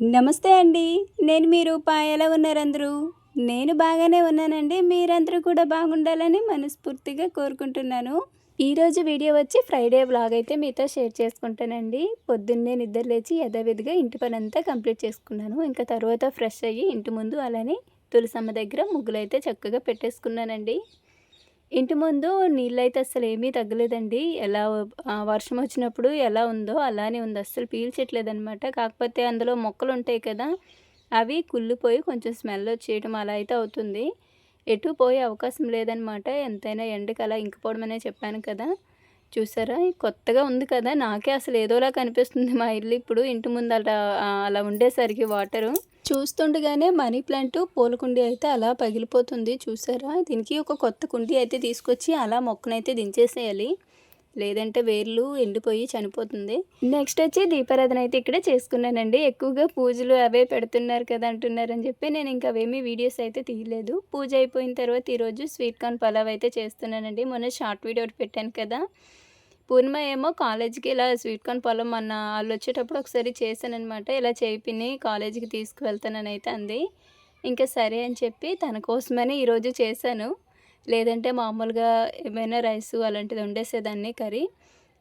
నమస్తే అండి. నేను మీ రూపా. ఎలా నేను బాగానే ఉన్నానండి. మీరందరూ కూడా బాగుండాలని మనస్ఫూర్తిగా కోరుకుంటున్నాను. ఈరోజు వీడియో వచ్చి ఫ్రైడే బ్లాగ్ అయితే మీతో షేర్ చేసుకుంటానండి. పొద్దున్నే నిద్ర లేచి యథావిధిగా ఇంటి పనంతా కంప్లీట్ చేసుకున్నాను. ఇంకా తర్వాత ఫ్రెష్ అయ్యి ఇంటి ముందు అలానే తులసమ్మ దగ్గర ముగ్గులు అయితే చక్కగా పెట్టేసుకున్నానండి. ఇంటి ముందు నీళ్ళైతే అసలు ఏమీ తగ్గలేదండి. ఎలా వర్షం వచ్చినప్పుడు ఎలా ఉందో అలానే ఉంది. అస్సలు పీల్చట్లేదనమాట కాకపోతే అందులో మొక్కలు ఉంటాయి కదా అవి కుళ్ళిపోయి కొంచెం స్మెల్ వచ్చేయటం అలా అయితే అవుతుంది. ఎటు పోయే అవకాశం లేదనమాట ఎంతైనా ఎండకి అలా ఇంకిపోవడం చెప్పాను కదా. చూసారా? కొత్తగా ఉంది కదా. నాకే అసలు ఏదోలా కనిపిస్తుంది మా ఇల్లు. ఇప్పుడు ఇంటి ముందు అలా అలా ఉండేసరికి వాటరు. చూస్తుండగానే మనీ ప్లాంట్ పూల కుండీ అయితే అలా పగిలిపోతుంది చూసారా? దీనికి ఒక కొత్త కుండీ అయితే తీసుకొచ్చి అలా మొక్కనైతే దించేసేయాలి. లేదంటే వేర్లు ఎండిపోయి చనిపోతుంది. నెక్స్ట్ వచ్చి దీపారాధన అయితే ఇక్కడే చేసుకున్నానండి. ఎక్కువగా పూజలు అవే పెడుతున్నారు కదా అంటున్నారని చెప్పి నేను ఇంకా అవేమీ వీడియోస్ అయితే తీయలేదు. పూజ అయిపోయిన తర్వాత ఈరోజు స్వీట్ కార్న్ పలావ్ అయితే చేస్తున్నానండి. మొన్న షార్ట్ వీడియో ఒకటి పెట్టాను కదా. పూర్ణిమ ఏమో కాలేజీకి ఇలా స్వీట్ కార్న్ పొలం అన్న వాళ్ళు వచ్చేటప్పుడు ఒకసారి చేశానమాట ఇలా చేయిపిని కాలేజీకి తీసుకువెళ్తానని అయితే అంది. ఇంకా సరే అని చెప్పి తన కోసమని ఈరోజు చేశాను. లేదంటే మామూలుగా ఏమైనా రైస్ అలాంటిది వండేసేదాన్ని కర్రీ.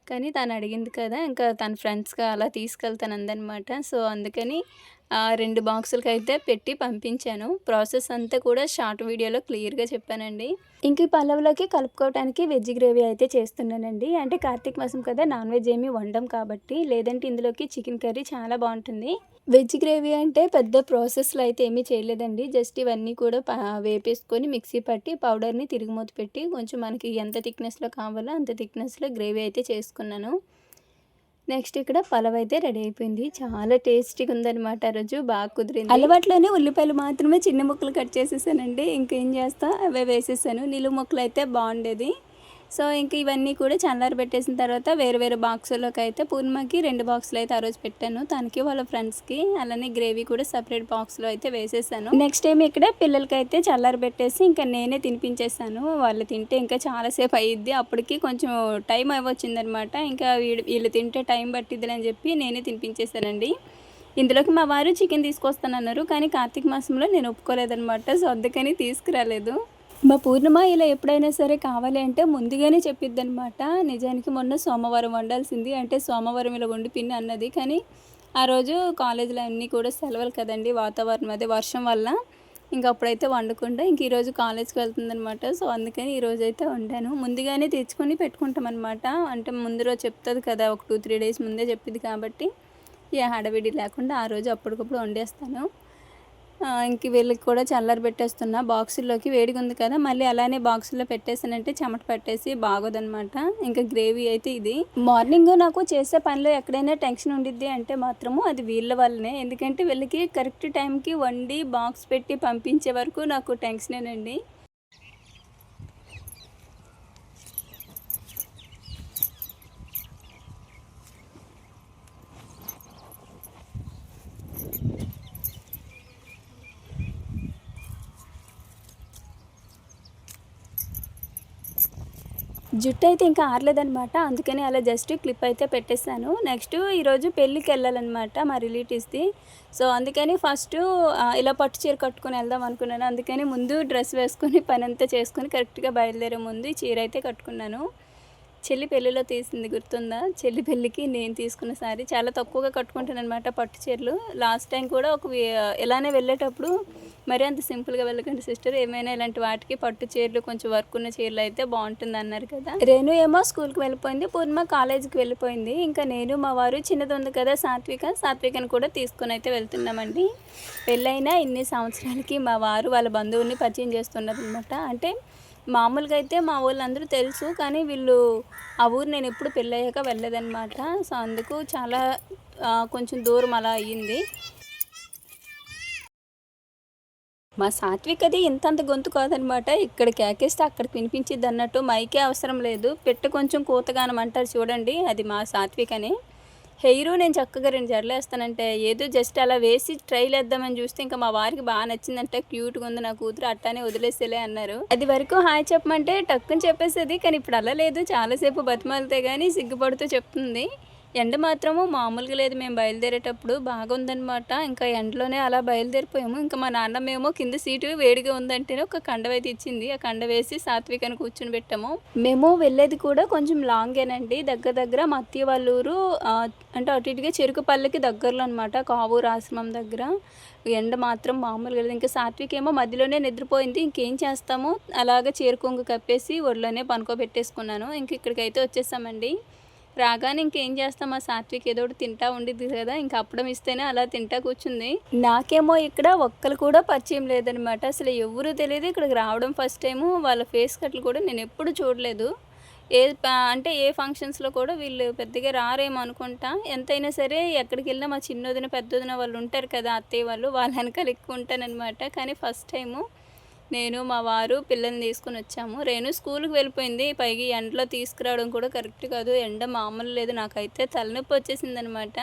కానీ తను అడిగింది కదా ఇంకా తన ఫ్రెండ్స్గా అలా తీసుకెళ్తాను అందనమాట సో అందుకని రెండు బాక్సులకి అయితే పెట్టి పంపించాను. ప్రాసెస్ అంతా కూడా షార్ట్ వీడియోలో క్లియర్గా చెప్పానండి. ఇంక ఈ పల్లవులోకి కలుపుకోవడానికి వెజ్ గ్రేవీ అయితే చేస్తున్నానండి. అంటే కార్తీక మాసం కదా నాన్ వెజ్ ఏమీ వండం కాబట్టి లేదంటే ఇందులోకి చికెన్ కర్రీ చాలా బాగుంటుంది. వెజ్ గ్రేవీ అంటే పెద్ద ప్రాసెస్లో అయితే ఏమీ చేయలేదండి. జస్ట్ ఇవన్నీ కూడా వేపేసుకొని మిక్సీ పట్టి పౌడర్ని తిరుగుమూత పెట్టి కొంచెం మనకి ఎంత థిక్నెస్లో కావాలో అంత థిక్నెస్లో గ్రేవీ అయితే చేసుకున్నాను. నెక్స్ట్ ఇక్కడ పలవ్ అయితే రెడీ అయిపోయింది. చాలా టేస్టీగా ఉందన్నమాట ఆ రోజు. బాగా కుదిరింది. అలవాట్లోనే ఉల్లిపాయలు మాత్రమే చిన్న ముక్కలు కట్ చేసేసానండి. ఇంకేం చేస్తా? అవే వేసేసాను. నిలువు ముక్కలు అయితే బాగుండేది. సో ఇంక ఇవన్నీ కూడా చల్లారి పెట్టేసిన తర్వాత వేరు వేరు బాక్సుల్లోకి అయితే పూర్ణిమకి రెండు బాక్సులు అయితే ఆ రోజు పెట్టాను. తనకి వాళ్ళ ఫ్రెండ్స్కి అలానే గ్రేవీ కూడా సపరేట్ బాక్స్లో అయితే వేసేసాను. నెక్స్ట్ టైం ఇక్కడ పిల్లలకి అయితే చల్లారి పెట్టేసి ఇంకా నేనే తినిపించేసాను. వాళ్ళు తింటే ఇంకా చాలాసేపు అయ్యిద్ది అప్పటికి కొంచెం టైం అయివచ్చిందనమాట ఇంకా వీళ్ళు వీళ్ళు తింటే టైం పట్టిద్ది అని చెప్పి నేనే తినిపించేసానండి. ఇందులోకి మా వారు చికెన్ తీసుకొస్తానన్నారు. కానీ కార్తీక మాసంలో నేను ఒప్పుకోలేదనమాట. సో అందుకని తీసుకురాలేదు. మా పూర్ణిమ ఇలా ఎప్పుడైనా సరే కావాలి అంటే ముందుగానే చెప్పిద్ది అనమాట నిజానికి మొన్న సోమవారం వండాల్సింది. అంటే సోమవారం ఇలా వండి పిన్ని అన్నది. కానీ ఆ రోజు కాలేజీలో అన్నీ కూడా సెలవులు కదండి. వాతావరణం అదే వర్షం వల్ల ఇంకా అప్పుడైతే వండకుండా ఇంక ఈరోజు కాలేజ్కి వెళ్తుందనమాట సో అందుకని ఈరోజు అయితే వండాను. ముందుగానే తెచ్చుకొని పెట్టుకుంటాం అనమాట అంటే ముందు రోజు చెప్తుంది కదా ఒక టూ త్రీ డేస్ ముందే చెప్పింది కాబట్టి ఏ హడవిడి లేకుండా ఆ రోజు అప్పటికప్పుడు వండేస్తాను. ఇంక వీళ్ళకి కూడా చల్లారి పెట్టేస్తున్నా. బాక్సుల్లోకి వేడిగా ఉంది కదా మళ్ళీ అలానే బాక్సుల్లో పెట్టేసానంటే చెమట పట్టేసి బాగోదనమాట ఇంకా గ్రేవీ అయితే ఇది. మార్నింగ్ నాకు చేసే పనిలో ఎక్కడైనా టెన్షన్ ఉండిద్ది అంటే మాత్రము అది వీళ్ళ వల్లనే. ఎందుకంటే వీళ్ళకి కరెక్ట్ టైంకి వండి బాక్స్ పెట్టి పంపించే వరకు నాకు టెన్షనేనండి. జుట్టు అయితే ఇంకా ఆరలేదనమాట అందుకని అలా జస్ట్ క్లిప్ అయితే పెట్టేశాను. నెక్స్ట్ ఈరోజు పెళ్ళికి వెళ్ళాలన్నమాట మా రిలేటివ్స్ది. సో అందుకని ఫస్ట్ ఇలా పట్టు చీర కట్టుకొని వెళ్దాం అనుకున్నాను. అందుకని ముందు డ్రెస్ వేసుకొని పని అంతా చేసుకొని కరెక్ట్గా బయలుదేరే ముందు ఈ చీర అయితే కట్టుకున్నాను. చెల్లి పెళ్ళిలో తీసింది గుర్తుందా? చెల్లి పెళ్ళికి నేను తీసుకున్న శారీ చాలా తక్కువగా కట్టుకుంటాను అనమాట పట్టు చీరలు. లాస్ట్ టైం కూడా ఒక ఎలానే ఇలానే వెళ్ళేటప్పుడు మరి అంత సింపుల్గా వెళ్ళకండి సిస్టర్. ఏమైనా ఇలాంటి వాటికి పట్టు చీరలు కొంచెం వర్క్ ఉన్న చీరలు అయితే బాగుంటుంది అన్నారు కదా. రేణు ఏమో స్కూల్కి వెళ్ళిపోయింది పూర్ణిమ కాలేజీకి వెళ్ళిపోయింది. ఇంకా నేను మా వారు చిన్నది ఉంది కదా సాత్విక సాత్వికను కూడా తీసుకొని అయితే వెళ్తున్నామండి. పెళ్ళైనా ఇన్ని సంవత్సరాలకి మా వారు వాళ్ళ బంధువుల్ని పరిచయం చేస్తున్నారు అనమాట అంటే మామూలుగా అయితే మా వాళ్ళందరూ తెలుసు కానీ వీళ్ళు ఆ ఊరు నేను ఎప్పుడు పెళ్ళయ్యాక వెళ్ళదనమాట సో అందుకు చాలా కొంచెం దూరం అలా అయ్యింది. మా సాత్విక్ అది ఇంతంత గొంతు కాదనమాట ఇక్కడ కేకేస్తే అక్కడికి వినిపించిద్ది అన్నట్టు మైకే అవసరం లేదు. పెట్టు కొంచెం కూతగానం అంటారు చూడండి అది మా సాత్విక్ అని హెయిర్ నేను చక్కగా రెండు జడలు వేస్తానంటే ఏదో జస్ట్ అలా వేసి ట్రైల్ వేద్దామని చూస్తే ఇంకా మా వారికి బాగా నచ్చిందంటే క్యూట్గా ఉంది నా కూతురు అట్టానే వదిలేసేలే అన్నారు. అది వరకు హాయ్ చెప్పమంటే టక్కుని చెప్పేసేది కానీ ఇప్పుడు అలా లేదు. చాలాసేపు బతిమాలితే కానీ సిగ్గుపడుతూ చెప్తుంది. ఎండ మాత్రము మామూలుగా లేదు. మేము బయలుదేరేటప్పుడు బాగుందనమాట ఇంకా ఎండలోనే అలా బయలుదేరిపోయాము. ఇంకా మా నాన్న మేము కింద సీటు వేడిగా ఉందంటేనే ఒక కండవైతే ఇచ్చింది. ఆ కండ వేసి సాత్వికని కూర్చుని పెట్టాము. మేము వెళ్ళేది కూడా కొంచెం లాంగేనండి దగ్గర దగ్గర మా అత్తయ్య వాళ్ళ ఊరు అంటే అటు ఇటుగా చెరుకుపల్లికి దగ్గరలో అనమాట కావూరు ఆశ్రమం దగ్గర. ఎండ మాత్రం మామూలుగా లేదు. ఇంకా సాత్విక్ ఏమో మధ్యలోనే నిద్రపోయింది. ఇంకేం చేస్తాము? అలాగ చేరుకొంగు కప్పేసి ఒళ్ళోనే పనుకోబెట్టేసుకున్నాను. ఇంక ఇక్కడికైతే వచ్చేసామండి. రాగానే ఇంకేం చేస్తాం? ఆ సాత్విక్ ఏదో ఒకటి తింటా ఉండిద్ది కదా ఇంకా అప్పడం ఇస్తేనే అలా తింటా కూర్చుంది. నాకేమో ఇక్కడ ఒక్కరు కూడా పరిచయం లేదనమాట. అసలు ఎవరు తెలియదు ఇక్కడికి రావడం ఫస్ట్ టైము. వాళ్ళ ఫేస్ కట్లు కూడా నేను ఎప్పుడు చూడలేదు. ఏ అంటే ఏ ఫంక్షన్స్లో కూడా వీళ్ళు పెద్దగా రారేమో అనుకుంటా. ఎంతైనా సరే ఎక్కడికి వెళ్ళినా మా చిన్నదిన పెద్దదిన వాళ్ళు ఉంటారు కదా అత్తయ్య వాళ్ళు వాళ్ళ వెనకాల ఎక్కువ ఉంటానన్నమాట కానీ ఫస్ట్ టైము నేను మా వారు పిల్లల్ని తీసుకుని వచ్చాము. రేణు స్కూల్కి వెళ్ళిపోయింది. పైకి ఎండలో తీసుకురావడం కూడా కరెక్ట్ కాదు. ఎండ మామూలు లేదు. నాకైతే తలనొప్పి వచ్చేసింది అనమాట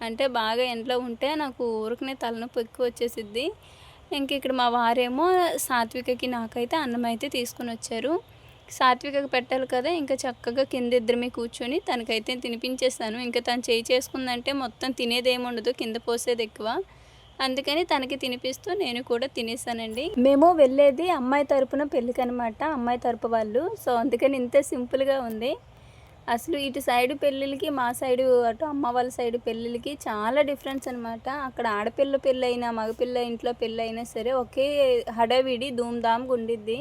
అంటే బాగా ఎండలో ఉంటే నాకు ఊరికనే తలనొప్పి ఎక్కువ వచ్చేసిద్ది. ఇంక ఇక్కడ మా వారేమో సాత్వికకి నాకైతే అన్నం అయితే తీసుకుని వచ్చారు. సాత్వికకి పెట్టాలి కదా. ఇంకా చక్కగా కింద ఇద్దరమే కూర్చొని తనకైతే తినిపించేస్తాను ఇంకా తను చేయి చేసుకుందంటే మొత్తం తినేది ఏమి ఉండదు కింద పోసేది ఎక్కువ. అందుకని తనకి తినిపిస్తూ నేను కూడా తినేసానండి. మేము వెళ్ళేది అమ్మాయి తరపున పెళ్ళికి అనమాట అమ్మాయి తరపు వాళ్ళు. సో అందుకని ఇంత సింపుల్గా ఉంది. అసలు ఇటు సైడ్ పెళ్ళిళ్ళకి మా సైడు అటు అమ్మ వాళ్ళ సైడ్ పెళ్ళిళ్ళకి చాలా డిఫరెన్స్ అనమాట అక్కడ ఆడపిల్ల పెళ్ళి అయినా మగపిల్ల ఇంట్లో పెళ్ళి అయినా సరే ఒకే హడావిడి ధూమ్ధామ్గా ఉండిద్ది.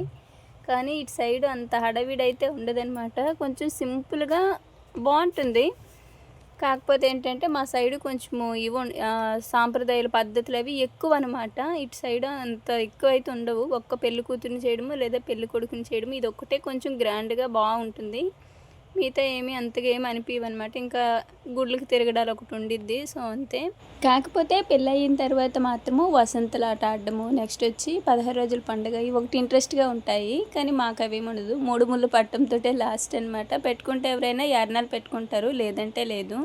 కానీ ఇటు సైడ్ అంత హడావిడి అయితే ఉండదనమాట కొంచెం సింపుల్గా బాగుంటుంది. కాకపోతే ఏంటంటే మా సైడ్ కొంచెము ఇవి సాంప్రదాయాల పద్ధతులు అవి ఎక్కువ అనమాట ఇటు సైడ్ అంత ఎక్కువ అయితే ఉండవు. ఒక్క పెళ్ళి కూతురుని చేయడము లేదా పెళ్ళి కొడుకుని చేయడము ఇది ఒక్కటే కొంచెం గ్రాండ్గా బాగుంటుంది. మిగతా ఏమీ అంతగా ఏమి అనిపించవు ఇంకా గుడ్లకి తిరగడాలు ఒకటి ఉండిద్ది సో అంతే. కాకపోతే పెళ్ళయిన తర్వాత మాత్రము వసంతలాట ఆట ఆడడము నెక్స్ట్ వచ్చి పదహారు రోజుల పండుగ ఇవి ఒకటి ఇంట్రెస్ట్గా ఉంటాయి. కానీ మాకు అవేమి ఉండదు. మూడు ముళ్ళు పట్టంతో లాస్ట్ అనమాట పెట్టుకుంటే ఎవరైనా యారణాలు పెట్టుకుంటారు లేదంటే లేదు.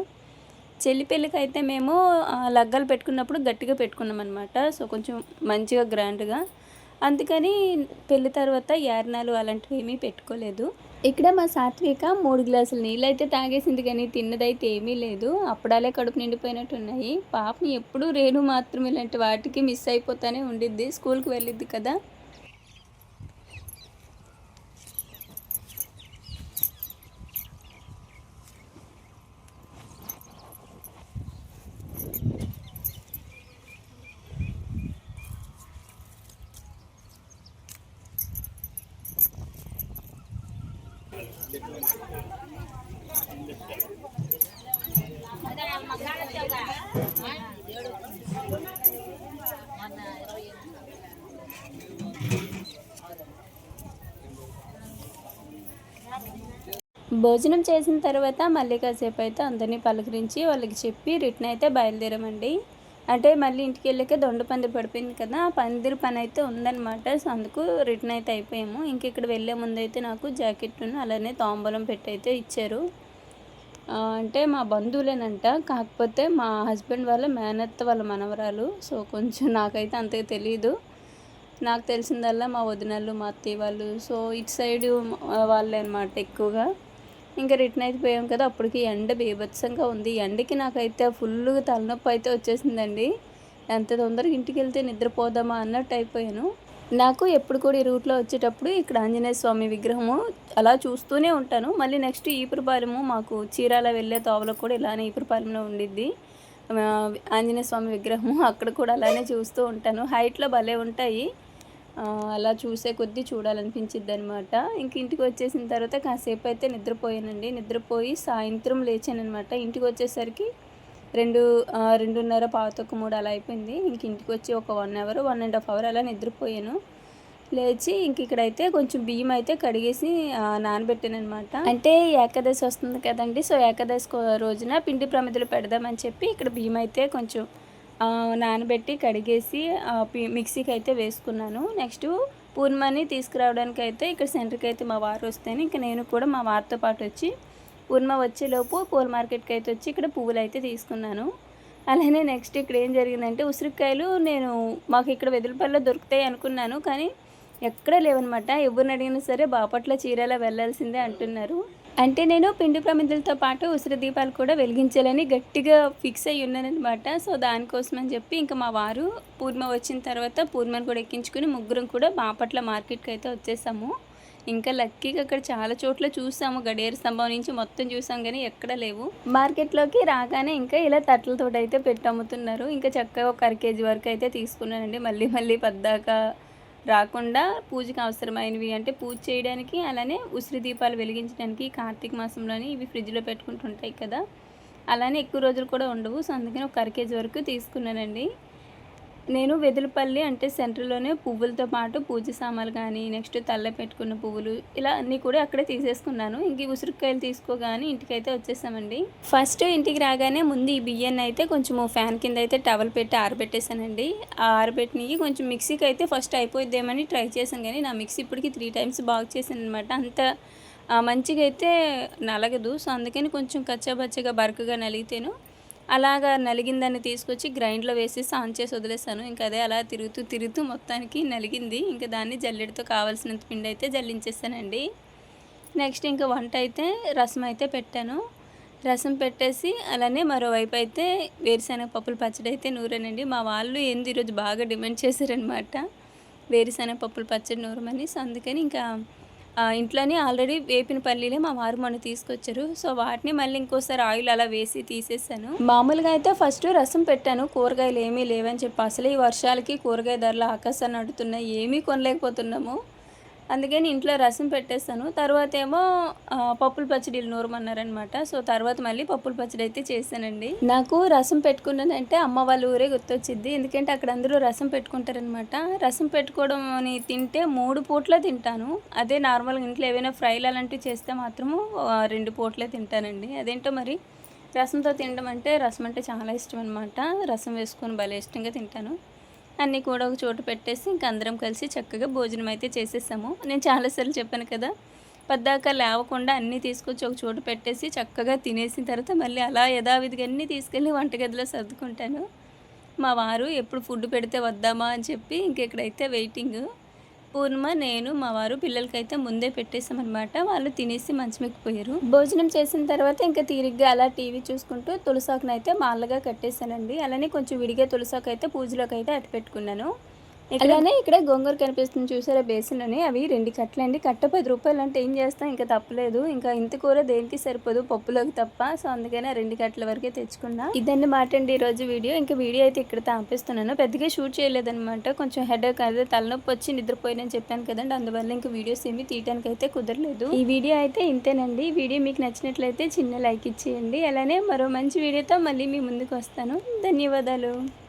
చెల్లి పెళ్ళికి అయితే మేము లగ్గాలు పెట్టుకున్నప్పుడు గట్టిగా పెట్టుకున్నాం అనమాట సో కొంచెం మంచిగా గ్రాండ్గా. అందుకని పెళ్ళి తర్వాత యారణాలు అలాంటివి ఏమీ పెట్టుకోలేదు. ఇక్కడ మా సాత్విక మూడు గ్లాసులు నీళ్ళు అయితే తాగేసింది కానీ తిన్నదైతే ఏమీ లేదు. అప్పుడాలే కడుపు నిండిపోయినట్టు ఉన్నాయి పాపం ఎప్పుడూ రేణు మాత్రం ఇలాంటి వాటికి మిస్ అయిపోతానే ఉండిద్ది. స్కూల్కి వెళ్ళిద్ది కదా. భోజనం చేసిన తర్వాత మళ్ళీ కాసేపు అయితే అందరినీ పలకరించి వాళ్ళకి చెప్పి రిటర్న్ అయితే బయలుదేరామండి. అంటే మళ్ళీ ఇంటికి వెళ్ళాక దొండ పందిరి పడిపోయింది కదా ఆ పందిరి పని అయితే ఉందన్నమాట. సో అందుకు రిటర్న్ అయితే అయిపోయాము. ఇంక ఇక్కడ వెళ్ళే ముందు అయితే నాకు జాకెట్ను అలానే తాంబూలం పెట్టి అయితే ఇచ్చారు. అంటే మా బంధువులేనంట. కాకపోతే మా హస్బెండ్ వాళ్ళ మేనత్త వాళ్ళ మనవరాలు. సో కొంచెం నాకైతే అంతగా తెలియదు నాకు తెలిసిందల్లా మా వదినలు మా అత్తయ్య వాళ్ళు. సో ఇటు సైడ్ వాళ్ళే అనమాట ఎక్కువగా. ఇంకా రిటర్న్ అయిపోయాం కదా అప్పటికి ఎండ బీభత్సంగా ఉంది. ఎండకి నాకైతే ఫుల్గా తలనొప్పి అయితే వచ్చేసిందండి. ఎంత తొందరగా ఇంటికి వెళ్తే నిద్రపోదామా అన్నట్టు అయిపోయాను. నాకు ఎప్పుడు కూడా ఈ రూట్లో వచ్చేటప్పుడు ఇక్కడ ఆంజనేయ స్వామి విగ్రహము అలా చూస్తూనే ఉంటాను. మళ్ళీ నెక్స్ట్ ఈపురపాలెము మాకు చీరాల వెళ్ళే తోవలో కూడా ఇలానే ఈపురపాలెంలో ఉండిద్ది. ఆంజనేయ స్వామి విగ్రహము అక్కడ కూడా అలానే చూస్తూ ఉంటాను. హైట్లో భలే ఉంటాయి. అలా చూసే కొద్దీ చూడాలనిపించిద్ది అనమాట ఇంక ఇంటికి వచ్చేసిన తర్వాత కాసేపు అయితే నిద్రపోయానండి. నిద్రపోయి సాయంత్రం లేచానమాట ఇంటికి వచ్చేసరికి రెండు రెండున్నర రెండున్నర పావుతొక్క మూడు అలా అయిపోయింది. ఇంక ఇంటికి వచ్చి ఒక one hour one and half hour అలా నిద్రపోయాను. లేచి ఇంక ఇక్కడైతే కొంచెం బియ్యం అయితే కడిగేసి నానబెట్టాను అనమాట అంటే ఏకాదశి వస్తుంది కదండి. సో ఏకాదశి రోజున పిండి ప్రమిదలు పెడదామని చెప్పి ఇక్కడ బియ్యం అయితే కొంచెం నానబెట్టి కడిగేసి మిక్సీకి అయితే వేసుకున్నాను. నెక్స్ట్ పూర్ణమని తీసుకురావడానికి అయితే ఇక్కడ సెంటర్కి అయితే మా వారు వస్తేనే ఇంకా నేను కూడా మా వారితో పాటు వచ్చి పూర్ణిమ వచ్చేలోపు పూల మార్కెట్కి అయితే వచ్చి ఇక్కడ పువ్వులు అయితే తీసుకున్నాను. అలానే నెక్స్ట్ ఇక్కడ ఏం జరిగిందంటే ఉసిరికాయలు నేను మాకు ఇక్కడ వెదులుపల్లిలో దొరుకుతాయి అనుకున్నాను. కానీ ఎక్కడా లేవనమాట. ఎవరిని అడిగినా సరే బాపట్ల చీరాల వెళ్ళాల్సిందే అంటున్నారు. అంటే నేను పిండి ప్రమిదలతో పాటు ఉసిరి దీపాలు కూడా వెలిగించాలని గట్టిగా ఫిక్స్ అయ్యి ఉన్నానమాట సో దానికోసం అని చెప్పి ఇంకా మా వారు పూర్ణ వచ్చిన తర్వాత పూర్ణను కూడా ఎక్కించుకుని ముగ్గురం కూడా బాపట్ల మార్కెట్కి అయితే వచ్చేసాము. ఇంకా లక్కీగా అక్కడ చాలా చోట్ల చూసాము. గడియార స్తంభం నుంచి మొత్తం చూసాం కానీ ఎక్కడ లేవు. మార్కెట్లోకి రాగానే ఇంకా ఇలా తట్టలతోటి అయితే పెట్టి అమ్ముతున్నారు. ఇంకా చక్కగా ఒక అర కేజీ వరకు అయితే తీసుకున్నానండి. మళ్ళీ మళ్ళీ పద్దాకా రాకుండా పూజకి అవసరమైనవి అంటే పూజ చేయడానికి అలానే ఉసిరి దీపాలు వెలిగించడానికి కార్తీక మాసంలోని ఇవి ఫ్రిడ్జ్లో పెట్టుకుంటుంటాయి కదా. అలానే ఎక్కువ రోజులు కూడా ఉండవు. సో అందుకని ఒక అర కేజీ వరకు తీసుకున్నానండి. నేను వెదులుపల్లి అంటే సెంటర్లోనే పువ్వులతో పాటు పూజ సామాన్లు కానీ నెక్స్ట్ తల్ల పెట్టుకున్న పువ్వులు ఇలా అన్నీ కూడా అక్కడే తీసేసుకున్నాను. ఇంక ఉసిరికాయలు తీసుకోగానే ఇంటికైతే వచ్చేసామండి. ఫస్ట్ ఇంటికి రాగానే ముందు ఈ బియ్యాన్ని అయితే కొంచెం ఫ్యాన్ కింద అయితే టవల్ పెట్టి ఆరబెట్టేసానండి. ఆ ఆరబెట్టినవి కొంచెం మిక్సీకి అయితే ఫస్ట్ అయిపోయిద్దేమని ట్రై చేశాను కానీ నా మిక్సీ ఇప్పటికి త్రీ టైమ్స్ బాగు చేశాను అనమాట అంత మంచిగా అయితే నలగదు. సో అందుకని కొంచెం కచ్చాబచ్చగా బరకగా నలిగితేను అలాగా నలిగిందని తీసుకొచ్చి గ్రైండ్లో వేసి ఆన్ చేసి వదిలేసాను. ఇంకా అదే అలా తిరుగుతూ తిరుగుతూ మొత్తానికి నలిగింది. ఇంకా దాన్ని జల్లెడతో కావాల్సినంత పిండి అయితే జల్లించేసానండి. నెక్స్ట్ ఇంకా వంట అయితే రసం అయితే పెట్టాను. రసం పెట్టేసి అలానే మరోవైపు అయితే వేరుశనగ పప్పుల పచ్చడి అయితే నూరానండి. మా వాళ్ళు ఏంది ఈరోజు బాగా డిమాండ్ చేశారనమాట వేరుశనగ పప్పుల పచ్చడి నూరమని. సో అందుకని ఇంకా ఇంట్లోనే ఆల్రెడీ వేపిన పల్లీలే మా వారు మొన్న తీసుకొచ్చారు. సో వాటిని మళ్ళీ ఇంకోసారి ఆయిల్ అలా వేసి తీసేసాను. మామూలుగా అయితే ఫస్ట్ రసం పెట్టాను. కూరగాయలు ఏమీ లేవని చెప్పి అసలు ఈ వర్షాలకి కూరగాయ ధరలు ఆకాశాన్ని అడుగుతున్నాయి ఏమీ కొనలేకపోతున్నాము. అందుకని ఇంట్లో రసం పెట్టేస్తాను. తర్వాత ఏమో పప్పుల పచ్చడిలు నూరమన్నారనమాట. సో తర్వాత మళ్ళీ పప్పుల పచ్చడి అయితే చేశానండి నాకు రసం పెట్టుకున్నానంటే అమ్మ వాళ్ళ ఊరే గుర్తొచ్చింది ఎందుకంటే అక్కడ అందరూ రసం పెట్టుకుంటారనమాట. రసం పెట్టుకోవడం తింటే మూడు పూట్ల తింటాను. అదే నార్మల్గా ఇంట్లో ఏవైనా ఫ్రైలు అలాంటివి చేస్తే మాత్రము రెండు పూట్లే తింటానండి. అదేంటో మరి రసంతో తినడం అంటే రసం అంటే చాలా ఇష్టం అనమాట రసం వేసుకొని భలే ఇష్టంగా తింటాను. అన్నీ కూడా ఒక చోట పెట్టేసి ఇంక అందరం కలిసి చక్కగా భోజనం అయితే చేసేసాము. నేను చాలాసార్లు చెప్పాను కదా పద్దాక లేవకుండా అన్నీ తీసుకొచ్చి ఒక చోట పెట్టేసి చక్కగా తినేసిన తర్వాత మళ్ళీ అలా యథావిధిగా అన్నీ తీసుకెళ్ళి వంటగదిలో సర్దుకుంటాను. మా వారు ఎప్పుడు ఫుడ్ పెడితే వద్దామా అని చెప్పి ఇంకెక్కడైతే వెయిటింగ్. పూర్ణిమ నేను మా వారు పిల్లలకైతే ముందే పెట్టేసామన్నమాట వాళ్ళు తినేసి మంచమెక్కిపోయారు భోజనం చేసిన తర్వాత ఇంకా తీరిగ్గా అలా టీవీ చూసుకుంటూ తులసాకునైతే మాలగా కట్టేశానండి. అలానే కొంచెం విడిగా తులసాకు అయితే పూజలోకి అయితే అట్టు పెట్టుకున్నాను ఇక్కడనే ఇక్కడ గోంగూర కనిపిస్తుంది చూసారా బేసిన్ అని. అవి రెండు కట్టలండి కట్ట పది రూపాయలు అంటే ఏం చేస్తాం? ఇంకా తప్పలేదు. ఇంకా ఇంత కూర దేనికి సరిపోదు? పప్పులోకి తప్ప. సో అందుకనే రెండు కట్టల వరకే తెచ్చుకున్నా. ఇదన్నీ మాట అండి ఈరోజు వీడియో. ఇంకా వీడియో అయితే ఇక్కడ తాపిస్తున్నాను. పెద్దగా షూట్ చేయలేదన్నమాట. కొంచెం హెడ్ అదే తలనొప్పి వచ్చి నిద్రపోయినని చెప్పాను కదండి. అందువల్ల ఇంకా వీడియోస్ ఏమి తీయడానికి అయితే కుదరలేదు. ఈ వీడియో అయితే ఇంతేనండి. వీడియో మీకు నచ్చినట్లయితే చిన్న లైక్ ఇచ్చేయండి. అలానే మరో మంచి వీడియోతో మళ్ళీ మీ ముందుకు వస్తాను. ధన్యవాదాలు.